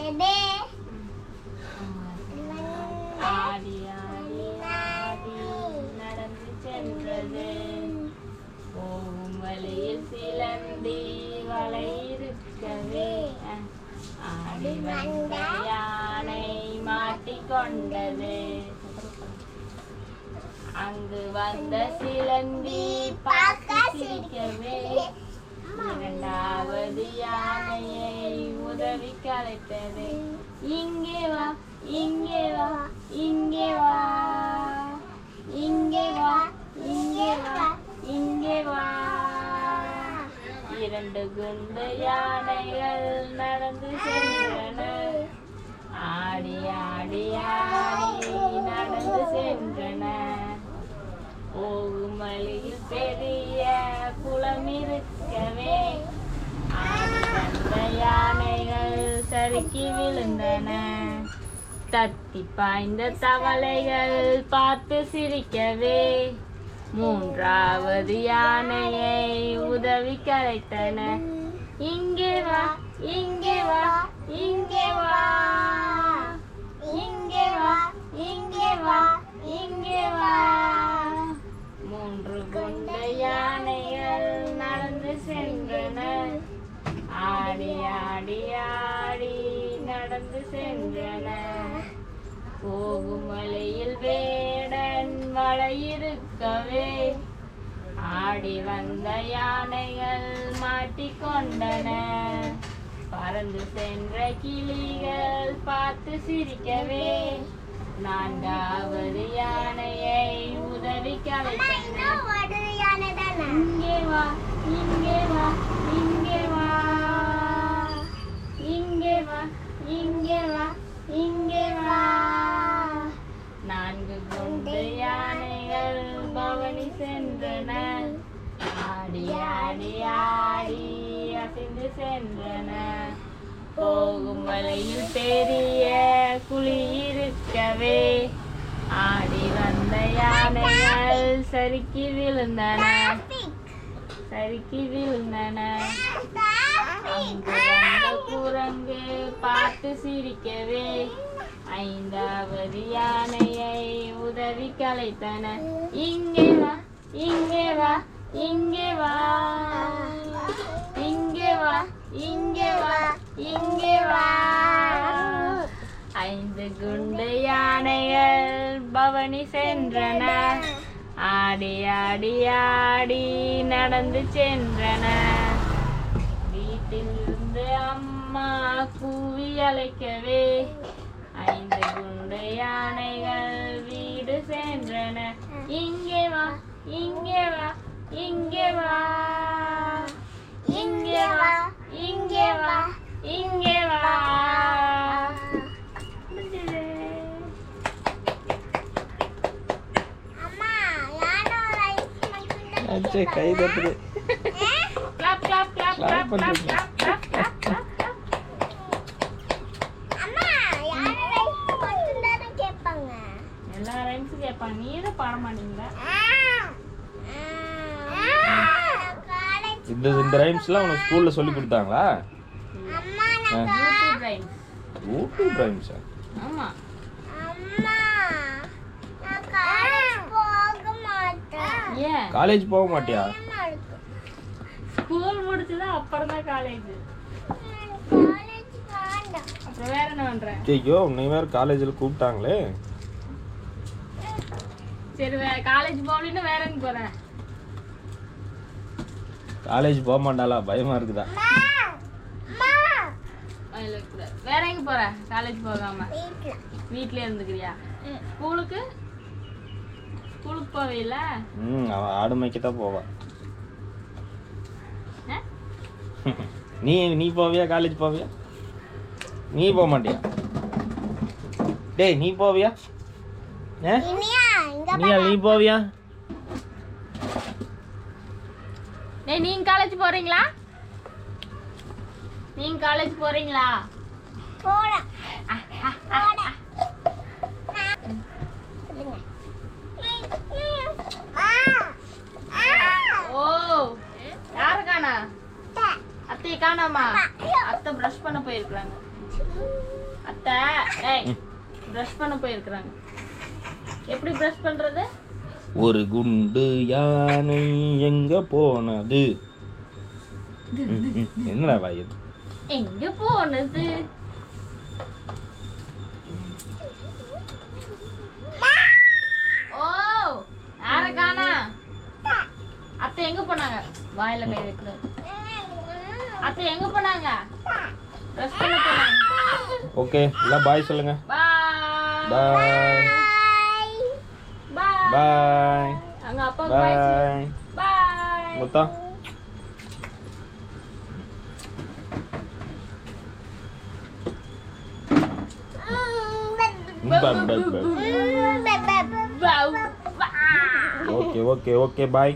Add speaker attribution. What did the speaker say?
Speaker 1: வந்ததே
Speaker 2: ஆடி ஆடி ஆடி நடந்து சென்றது போகும் வழியில் சிலந்தி வலை இருக்கவே ஆடி வந்த யானை மாட்டிக்கொண்டது அங்கு வந்த சிலந்தி பார்க்க சிரிக்கவே இரண்டாவது யானையை உதவி கலைத்தது. இங்கே வா இங்கே வா இங்கே வா. இங்கே வா இங்கே வா இங்கே வா. இரண்டு குண்டு யானைகள் நடந்து சென்றன. ஆடி ஆடி ஆடி நடந்து சென்றன. போகும் வழியில் பெரிய குளமிருக்கவே யானைகள் சறுக்கி விழுந்தன தத்தி பாய்ந்த தவளைகள் பார்த்து சிரிக்கவே. மூன்றாவது யானையை உதவி கரைத்தன. இங்கே வா இங்கே வா இங்கே வா ஆடி ஆடி ஆடி நடந்து சென்றன. போகும் மலையில் வேடன் வளையிருக்கவே ஆடி வந்த யானைகள் மாட்டிக்கொண்டன பறந்து சென்ற கிளிகள் பார்த்து சிரிக்கவே. நான்காவது யானையை சென்றன போகும் வழியில் பெரிய குழி இருக்கவே. ஆடி வந்த யானைகள் சறுக்கி விழுந்தன. சறுக்கி விழுந்தன. அங்கு குரங்கு பார்த்து சிரிக்கவே. ஐந்தாவது யானையை உதவி கலைத்தன. இங்கே வா இங்கே வா இங்கே வா. இங்கே வா இங்கே வா. ஐந்து குண்டு யானைகள் பவனி சென்றன. ஆடி ஆடி ஆடி நடந்து சென்றன. வீட்டில் இருந்து அம்மா கூவி அழைக்கவே ஐந்து குண்டு யானைகள் வீடு சென்றன. இங்கே வா இங்கே வா இங்கே வா இங்கே வா இங்கே வா இங்கே வா முடிஞ்சது.
Speaker 1: அம்மா யானை ரைஸ் மட்டும்
Speaker 3: அச்சே கை தட்டுது.
Speaker 2: Clap, clap, clap,
Speaker 3: Clap
Speaker 2: clap, clap,
Speaker 3: பண்ணுங்க.
Speaker 2: clap, clap, clap, clap, clap.
Speaker 1: அம்மா யானை ரைஸ் மட்டும் தானே கேட்பாங்க?
Speaker 2: எல்லா ரைம்ஸும் கேட்பாங்க. நீ பாட மாட்டீங்களா?
Speaker 3: இந்த இந்த ரைம்ஸ்லாம் உனக்கு ஸ்கூல்ல சொல்லி கொடுத்தாங்களா?
Speaker 1: அம்மா
Speaker 3: ஆ.
Speaker 1: நான்
Speaker 2: யூடியூப் ரைம்ஸ்
Speaker 3: யூடியூப் ரைம்ஸா
Speaker 2: ஆமா.
Speaker 1: அம்மா நான் காலேஜ் போக மாட்டேன்
Speaker 2: ஏன்
Speaker 3: காலேஜ் போக மாட்டியா.
Speaker 2: ஸ்கூல் முடிச்சுதான் அப்புறம் தான் காலேஜ். அப்புறம் வேற என்ன பண்ற?
Speaker 3: ஐயோ உன்னை வேற காலேஜில் கூப்பிட்டாங்களே.
Speaker 2: சரி வே காலேஜ் போகலன்னு வேற எங்க போற?
Speaker 3: காலேஜ் போக மாட்டாளா? பயமா இருக்குதா.
Speaker 2: வேற எங்க போற? காலேஜ் போகாம?
Speaker 1: வீட்ல.
Speaker 2: வீட்லயே இருந்துக்கிறியா? ஸ்கூலுக்கு? ஸ்கூலுக்கு போவீல்ல
Speaker 3: ம் அவன் ஆடு மேய்க்க தான் போவான்
Speaker 2: ஆ?
Speaker 3: நீ நீ போவியா? காலேஜ் போவியா? நீ போக மாட்டியா? டேய் நீ போவியா? ஏ
Speaker 1: இனியா இங்க
Speaker 3: நீ நீ போவியா?
Speaker 2: டேய் நீங்க காலேஜ் போறீங்களா? நீங்க காலேஜ் போறீங்களா?
Speaker 1: போறேன் போறேன்
Speaker 2: ஓ காணாமா அத்தை பிரஷ் பண்ண போயிருக்காங்க அத்தை ஏய் ப்ரஷ் பண்ண போயிருக்கிறாங்க. எப்படி ப்ரஷ் பண்றது?
Speaker 3: ஒரு குண்டு யானை எங்க போனது? ம், ம். என்னடா வாய் இது?
Speaker 2: எங்க போனது? ஓ யார காணா? அத்தை எங்க போனாங்க? வாயில கை வைக்கிறது அத்தை எங்க போனாங்க ட்ரெஸ் பண்ண போனாங்க
Speaker 3: ஓகே எல்லாம் பாய் சொல்லுங்க
Speaker 2: பாய்
Speaker 3: பாய்
Speaker 2: பாய்
Speaker 3: பாய்
Speaker 2: அங்க அப்பா பாய்
Speaker 3: பாய்
Speaker 2: பாய்
Speaker 3: மொத்தம் ஓகே ஓகே ஓகே பாய்